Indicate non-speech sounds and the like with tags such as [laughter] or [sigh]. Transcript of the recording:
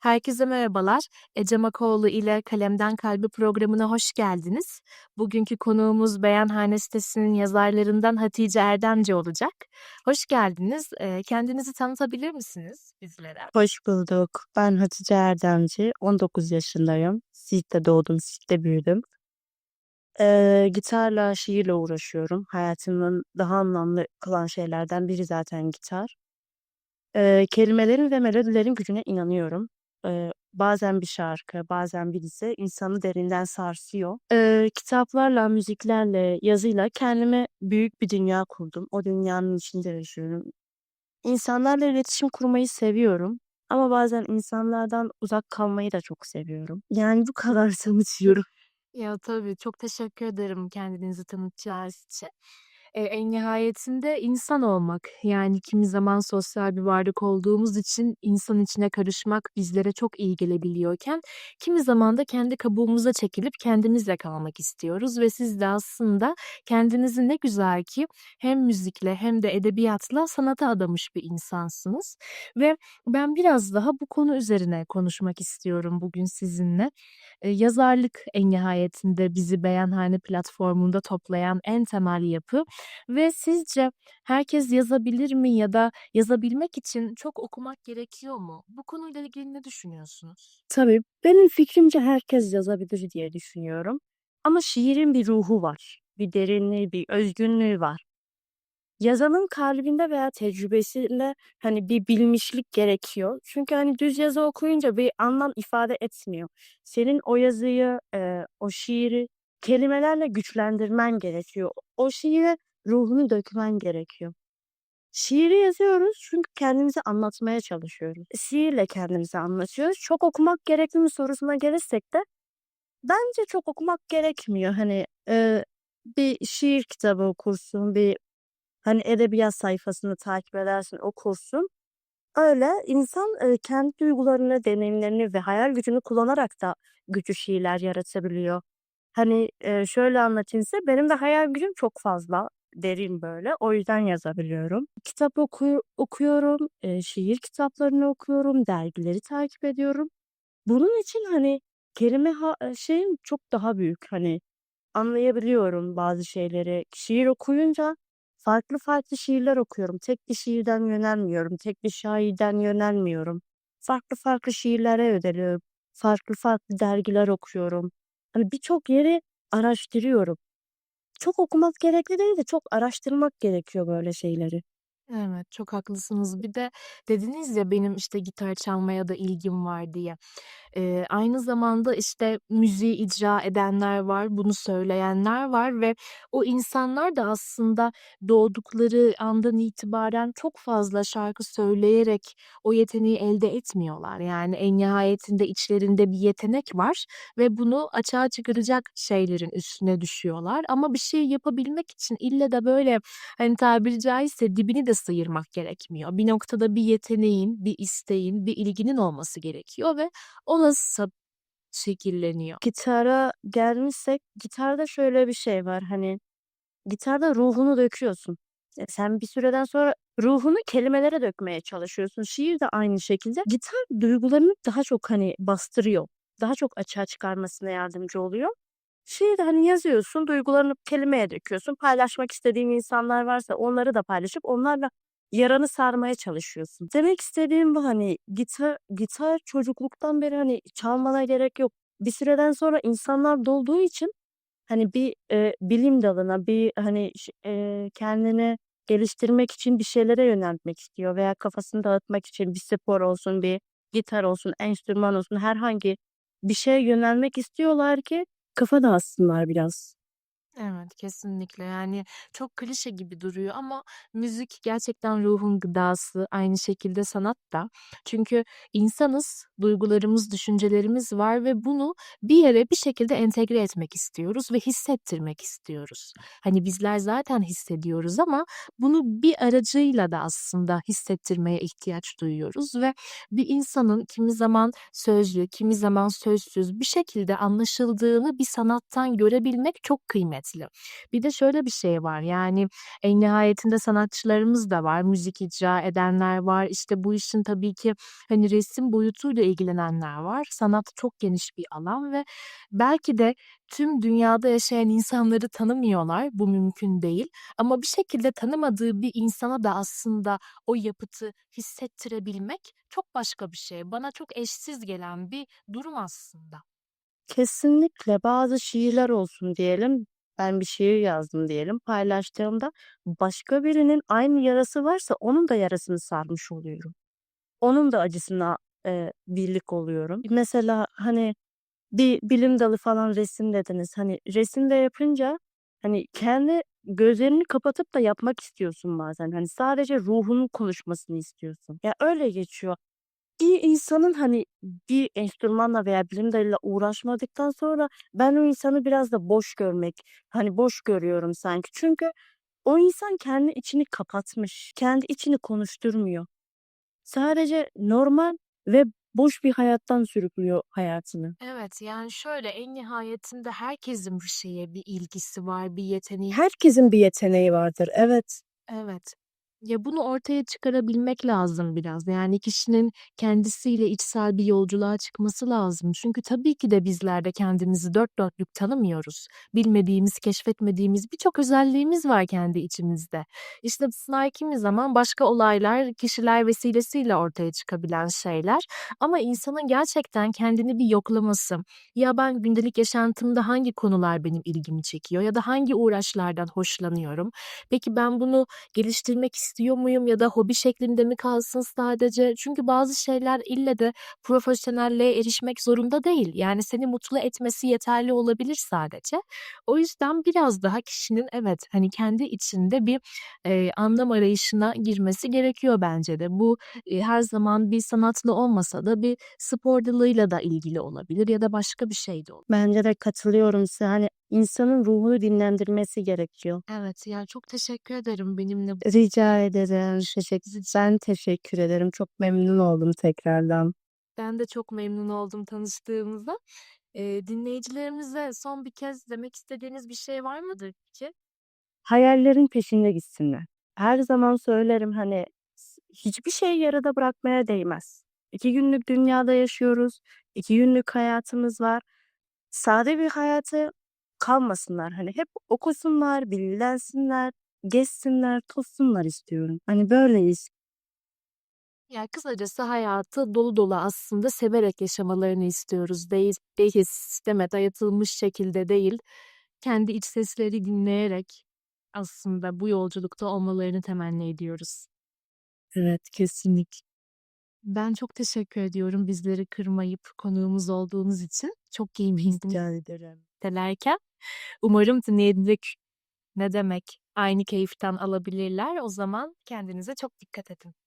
Herkese merhabalar. Ecem Akoğlu ile Kalemden Kalbe programına hoş geldiniz. Bugünkü konuğumuz Beyanhane sitesinin yazarlarından Hatice Erdemci olacak. Hoş geldiniz. Eee, kendinizi tanıtabilir misiniz bizlere? Hoş bulduk. Ben Hatice Erdemci. 19 yaşındayım. Siirt'te doğdum, Siirt'te büyüdüm. Eee, gitarla, şiirle uğraşıyorum. Hayatımın daha anlamlı kılan şeylerden biri zaten gitar. Eee, kelimelerin ve melodilerin gücüne inanıyorum. Eee, bazen bir şarkı, bazen bir dize insanı derinden sarsıyor. Eee, kitaplarla, müziklerle, yazıyla kendime büyük bir dünya kurdum. O dünyanın içinde yaşıyorum. İnsanlarla iletişim kurmayı seviyorum ama bazen insanlardan uzak kalmayı da çok seviyorum. Yani bu kadar [laughs] tanıtıyorum. Ya, tabii, çok teşekkür ederim kendinizi tanıtacağınız için. Eee, en nihayetinde insan olmak, yani kimi zaman sosyal bir varlık olduğumuz için insan içine karışmak bizlere çok iyi gelebiliyorken, kimi zaman da kendi kabuğumuza çekilip kendimizle kalmak istiyoruz ve siz de aslında kendinizi ne güzel ki hem müzikle hem de edebiyatla sanata adamış bir insansınız ve ben biraz daha bu konu üzerine konuşmak istiyorum bugün sizinle. Eee, yazarlık en nihayetinde bizi Beyanhane platformunda toplayan en temel yapı ve sizce herkes yazabilir mi ya da yazabilmek için çok okumak gerekiyor mu? Bu konuyla ilgili ne düşünüyorsunuz? Tabii, benim fikrimce herkes yazabilir diye düşünüyorum ama şiirin bir ruhu var. Bir derinliği, bir özgünlüğü var. Yazanın kalbinde veya tecrübesiyle, hani, bir bilmişlik gerekiyor. Çünkü, hani, düz yazı okuyunca bir anlam ifade etmiyor. Senin o yazıyı, eee, o şiiri kelimelerle güçlendirmen gerekiyor. O şiire ruhunu dökmen gerekiyor. Şiiri yazıyoruz çünkü kendimizi anlatmaya çalışıyoruz. Şiirle kendimizi anlatıyoruz. Çok okumak gerekli mi sorusuna gelirsek de bence çok okumak gerekmiyor. Hani, eee, bir şiir kitabı okursun, bir, hani, edebiyat sayfasını takip edersin, okursun. Öyle insan, eee, kendi duygularını, deneyimlerini ve hayal gücünü kullanarak da güçlü şiirler yaratabiliyor. Hani, eee, şöyle anlatayım size, benim de hayal gücüm çok fazla, derin böyle. O yüzden yazabiliyorum. Kitap oku okuyorum, eee, şiir kitaplarını okuyorum, dergileri takip ediyorum. Bunun için, hani, kelime ha eee, şeyim çok daha büyük. Hani, anlayabiliyorum bazı şeyleri. Şiir okuyunca farklı farklı şiirler okuyorum. Tek bir şiirden yönelmiyorum. Tek bir şairden yönelmiyorum. Farklı farklı şiirlere yöneliyorum. Farklı farklı dergiler okuyorum. Hani, birçok yeri araştırıyorum. Çok okumak gerekli değil de çok araştırmak gerekiyor böyle şeyleri. Evet, çok haklısınız. Bir de dediniz ya, benim, işte, gitar çalmaya da ilgim var diye. Eee, aynı zamanda, işte, müziği icra edenler var, bunu söyleyenler var ve o insanlar da aslında doğdukları andan itibaren çok fazla şarkı söyleyerek o yeteneği elde etmiyorlar. Yani en nihayetinde içlerinde bir yetenek var ve bunu açığa çıkaracak şeylerin üstüne düşüyorlar ama bir şey yapabilmek için ille de böyle, hani, tabiri caizse dibini de sıyırmak gerekmiyor. Bir noktada bir yeteneğin, bir isteğin, bir ilginin olması gerekiyor ve o nasılsa şekilleniyor. Gitara gelmişsek, gitarda şöyle bir şey var, hani, gitarda ruhunu döküyorsun. E, sen bir süreden sonra ruhunu kelimelere dökmeye çalışıyorsun. Şiir de aynı şekilde. Gitar duygularını daha çok, hani, bastırıyor. Daha çok açığa çıkarmasına yardımcı oluyor. Şiirde, hani, yazıyorsun, duygularını kelimeye döküyorsun. Paylaşmak istediğin insanlar varsa onları da paylaşıp onlarla yaranı sarmaya çalışıyorsun. Demek istediğim bu, hani, gitar gitar çocukluktan beri, hani, çalmana gerek yok. Bir süreden sonra insanlar dolduğu için, hani, bir, eee, bilim dalına, bir, hani, eee, kendini geliştirmek için bir şeylere yöneltmek istiyor veya kafasını dağıtmak için bir spor olsun, bir gitar olsun, enstrüman olsun, herhangi bir şeye yönelmek istiyorlar ki kafa dağıtsınlar biraz. Evet, kesinlikle. Yani çok klişe gibi duruyor ama müzik gerçekten ruhun gıdası, aynı şekilde sanat da. Çünkü insanız, duygularımız, düşüncelerimiz var ve bunu bir yere bir şekilde entegre etmek istiyoruz ve hissettirmek istiyoruz. Hani bizler zaten hissediyoruz ama bunu bir aracıyla da aslında hissettirmeye ihtiyaç duyuyoruz ve bir insanın kimi zaman sözlü, kimi zaman sözsüz bir şekilde anlaşıldığını bir sanattan görebilmek çok kıymetli. Kıymetli. Bir de şöyle bir şey var, yani, en nihayetinde sanatçılarımız da var, müzik icra edenler var. İşte, bu işin tabii ki, hani, resim boyutuyla ilgilenenler var. Sanat çok geniş bir alan ve belki de tüm dünyada yaşayan insanları tanımıyorlar, bu mümkün değil ama bir şekilde tanımadığı bir insana da aslında o yapıtı hissettirebilmek çok başka bir şey. Bana çok eşsiz gelen bir durum aslında. Kesinlikle. Bazı şiirler olsun diyelim, ben bir şiir yazdım diyelim, paylaştığımda başka birinin aynı yarası varsa onun da yarasını sarmış oluyorum. Onun da acısına, eee, birlik oluyorum. Mesela, hani, bir bilim dalı falan resim dediniz. Hani, resim de yapınca, hani, kendi gözlerini kapatıp da yapmak istiyorsun bazen. Hani, sadece ruhunun konuşmasını istiyorsun. Ya, öyle geçiyor. Bir insanın, hani, bir enstrümanla veya bilim dalıyla uğraşmadıktan sonra ben o insanı biraz da boş görmek, hani, boş görüyorum sanki. Çünkü o insan kendi içini kapatmış, kendi içini konuşturmuyor. Sadece normal ve boş bir hayattan sürüklüyor hayatını. Evet, yani, şöyle, en nihayetinde herkesin bir şeye bir ilgisi var, bir yeteneği Herkesin bir yeteneği vardır, evet. Evet. Ya, bunu ortaya çıkarabilmek lazım biraz. Yani, kişinin kendisiyle içsel bir yolculuğa çıkması lazım. Çünkü tabii ki de bizler de kendimizi dört dörtlük tanımıyoruz. Bilmediğimiz, keşfetmediğimiz birçok özelliğimiz var kendi içimizde. İşte, bunlar kimi zaman başka olaylar, kişiler vesilesiyle ortaya çıkabilen şeyler ama insanın gerçekten kendini bir yoklaması, ya ben gündelik yaşantımda hangi konular benim ilgimi çekiyor ya da hangi uğraşlardan hoşlanıyorum? Peki ben bunu geliştirmek istiyor muyum ya da hobi şeklinde mi kalsın sadece? Çünkü bazı şeyler ille de profesyonelliğe erişmek zorunda değil. Yani, seni mutlu etmesi yeterli olabilir sadece. O yüzden biraz daha kişinin evet, hani, kendi içinde bir, eee, anlam arayışına girmesi gerekiyor bence de. Bu, eee, her zaman bir sanatla olmasa da bir spor dalıyla da ilgili olabilir ya da başka bir şey de olabilir. Bence de katılıyorum size. Hani, insanın ruhunu dinlendirmesi gerekiyor. Evet, ya, çok teşekkür ederim benimle Rica ederim. Teşekkür ben teşekkür ederim. Çok memnun oldum tekrardan. Ben de çok memnun oldum tanıştığımıza. Eee, dinleyicilerimize son bir kez demek istediğiniz bir şey var mıdır peki? Hayallerin peşinde gitsinler. Her zaman söylerim, hani, s hiçbir şeyi yarıda bırakmaya değmez. 2 günlük dünyada yaşıyoruz. 2 günlük hayatımız var. Sade bir hayatı kalmasınlar. Hani, hep okusunlar, bilgilensinler, gezsinler, tozsunlar istiyorum. Hani, böyleyiz. Ya, kısacası hayatı dolu dolu aslında severek yaşamalarını istiyoruz. Değil değil sisteme dayatılmış şekilde değil, kendi iç sesleri dinleyerek aslında bu yolculukta olmalarını temenni ediyoruz. Evet, kesinlikle. Ben çok teşekkür ediyorum bizleri kırmayıp konuğumuz olduğunuz için. Çok keyifliydi Rica ederim. dinlerken. Umarım dinleyenler ne demek, aynı keyiften alabilirler. O zaman kendinize çok dikkat edin.